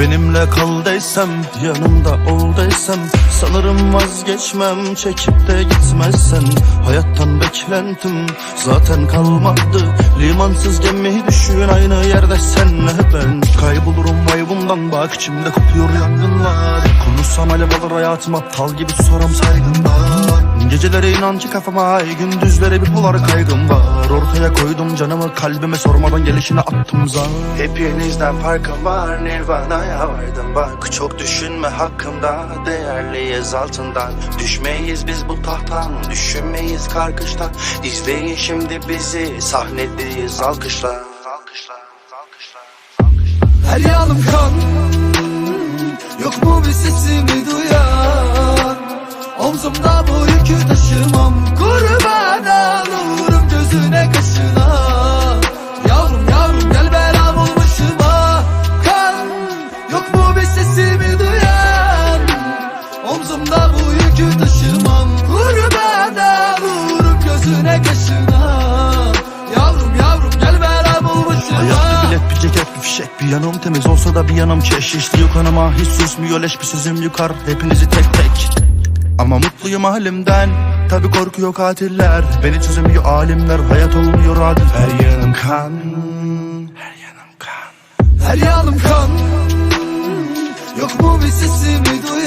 Benimle kal desem yanımda ol desem Sanırım vazgeçmem çekip de gitmezsen Hayattan beklentim zaten kalmadı. Limansız gemi düşün aynı yerde senle ben. Kaybolurum vibe'ımdan bak içimde kopuyor yangınlar. Konuşsam alev alır hayatım aptal gibi soram saygımdan Gecelere inancı kafama ay gündüzlere bir bular kaygım var. Ortaya koydum canımı kalbime sormadan gelişine attım zar. Hepinizden farkım var Nirvana'ya vardım. Bak Çok düşünme hakkımda değerliyiz altından. Düşmeyiz biz bu tahttan düşünmeyiz karkıştan İzleyin şimdi bizi sahnedeyiz alkışlar. Alkışlar, alkışlar, alkışlar. Her yanım kan. Yok mu bir sesimi duyan Omzumda bu yükü taşımam. Kurban olurum gözüne kaşına. Yavrum yavrum gel belam ol başıma Kan Yok mu bir sesimi duyan? Omzumda bu yükü taşımam. Kurban olurum gözüne kaşına. Yavrum yavrum gel belam ol başıma bilet bir ceket bir fişek bir yanım temiz. Olsa da bir yanım keş İşliyor kanıma hiç susmuyor leş bir sözüm yukar hepinizi tek tek Ama mutluyum halimden. Tabi korkuyor katiller. Beni çözemiyor alimler. Hayat olmuyor adil. Her yanım kan. Her yanım kan. Her yanım kan. Yok mu bir sesimi duyan